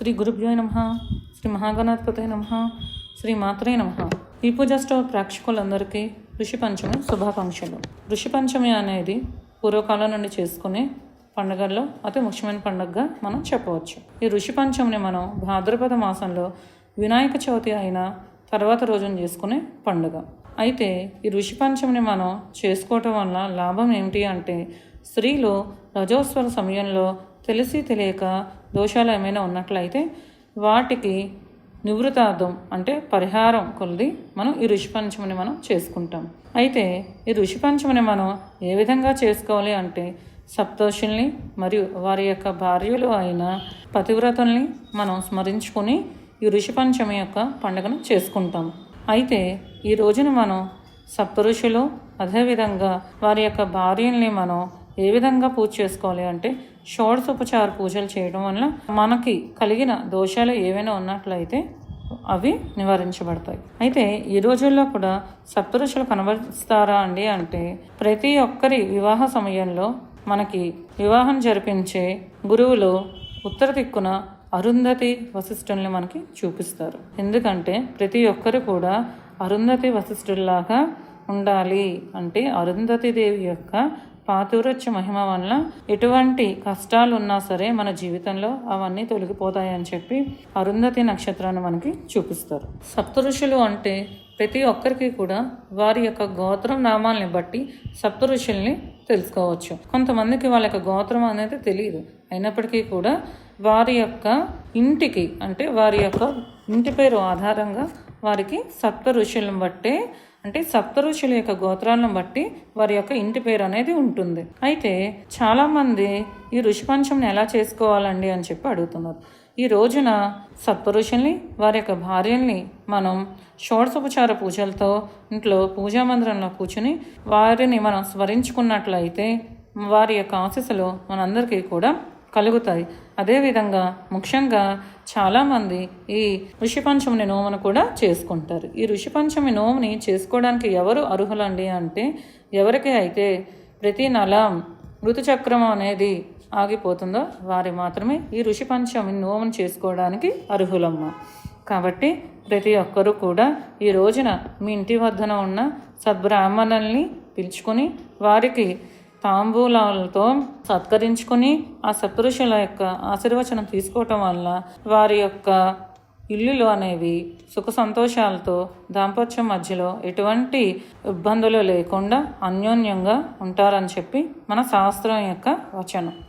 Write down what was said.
శ్రీ గురుభ్యో నమ శ్రీ మహాగణాధిపతి నమ శ్రీ మాత్రే నమ ఈ పూజా స్టోర్ ప్రేక్షకులందరికీ ఋషి పంచమి శుభాకాంక్షలు. ఋషి పంచమి అనేది పూర్వకాలం నుండి చేసుకునే పండుగల్లో అతి ముఖ్యమైన పండుగగా మనం చెప్పవచ్చు. ఈ ఋషి పంచమిని మనం భాద్రపద మాసంలో వినాయక చవితి అయిన తర్వాత రోజున చేసుకునే పండుగ. అయితే ఈ ఋషి పంచమిని మనం చేసుకోవటం వల్ల లాభం ఏమిటి అంటే స్త్రీలు రజోత్సవ సమయంలో తెలిసి తెలియక దోషాలు ఏమైనా ఉన్నట్లయితే వాటికి నివృతార్థం అంటే పరిహారం కొలది మనం ఈ ఋషి పంచమని మనం చేసుకుంటాం. అయితే ఈ ఋషి పంచమని మనం ఏ విధంగా చేసుకోవాలి అంటే సప్తోషుల్ని మరియు వారి యొక్క భార్యలు అయిన పతివ్రతల్ని మనం స్మరించుకొని ఈ ఋషి పంచమి యొక్క పండుగను చేసుకుంటాం. అయితే ఈ రోజున మనం సప్తఋషులు అదేవిధంగా వారి యొక్క భార్యల్ని మనం ఏ విధంగా పూజ చేసుకోవాలి అంటే షోడశోపచార పూజలు చేయడం వల్ల మనకి కలిగిన దోషాలు ఏవైనా ఉన్నట్లయితే అవి నివారించబడతాయి. అయితే ఈ రోజుల్లో కూడా సప్తరుషులు కనబరుస్తారా అండి అంటే ప్రతి ఒక్కరి వివాహ సమయంలో మనకి వివాహం జరిపించే గురువులు ఉత్తర దిక్కున అరుంధతి వశిష్ఠుల్ని మనకి చూపిస్తారు. ఎందుకంటే ప్రతి ఒక్కరు కూడా అరుంధతి వశిష్ఠుల్లాగా ఉండాలి అంటే అరుంధతి దేవి యొక్క పాతివ్రత్య మహిమ వల్ల ఎటువంటి కష్టాలు ఉన్నా సరే మన జీవితంలో అవన్నీ తొలగిపోతాయని చెప్పి అరుంధతి నక్షత్రాన్ని మనకి చూపిస్తారు. సప్తఋషులు అంటే ప్రతి ఒక్కరికి కూడా వారి యొక్క గోత్రం నామాల్ని బట్టి సప్తఋషుల్ని తెలుసుకోవచ్చు. కొంతమందికి వాళ్ళ యొక్క గోత్రం అనేది తెలియదు అయినప్పటికీ కూడా వారి యొక్క ఇంటికి అంటే వారి యొక్క ఇంటి పేరు ఆధారంగా వారికి సప్త ఋషులను బట్టే అంటే సప్త యొక్క గోత్రాలను బట్టి వారి యొక్క ఇంటి పేరు అనేది ఉంటుంది. అయితే చాలామంది ఈ ఋషి ఎలా చేసుకోవాలండి అని చెప్పి అడుగుతున్నారు. ఈ రోజున సప్త ఋషుల్ని వారి యొక్క భార్యల్ని మనం షోడసోపచార పూజలతో ఇంట్లో పూజా మందిరంలో కూర్చుని వారిని మనం స్మరించుకున్నట్లయితే వారి యొక్క ఆశీస్సులు మనందరికీ కూడా కలుగుతాయి. అదేవిధంగా ముఖ్యంగా చాలామంది ఈ ఋషి పంచమిని నోమును కూడా చేసుకుంటారు. ఈ ఋషి పంచమి నోముని చేసుకోవడానికి ఎవరు అర్హులండి అంటే ఎవరికి అయితే ప్రతి నెల ఋతుచక్రం అనేది ఆగిపోతుందో వారి మాత్రమే ఈ ఋషి పంచమి నోమును చేసుకోవడానికి అర్హులమ్మ. కాబట్టి ప్రతి ఒక్కరూ కూడా ఈ రోజున మీ ఇంటి వద్దన ఉన్న సద్బ్రాహ్మణుల్ని పిలుచుకొని వారికి తాంబూలాలతో సత్కరించుకొని ఆ సత్పురుషుల యొక్క ఆశీర్వచనం తీసుకోవటం వల్ల వారి యొక్క ఇల్లులు అనేవి సుఖ సంతోషాలతో దాంపత్యం మధ్యలో ఎటువంటి ఇబ్బందులు లేకుండా అన్యోన్యంగా ఉంటారని చెప్పి మన శాస్త్రం యొక్క వచనం.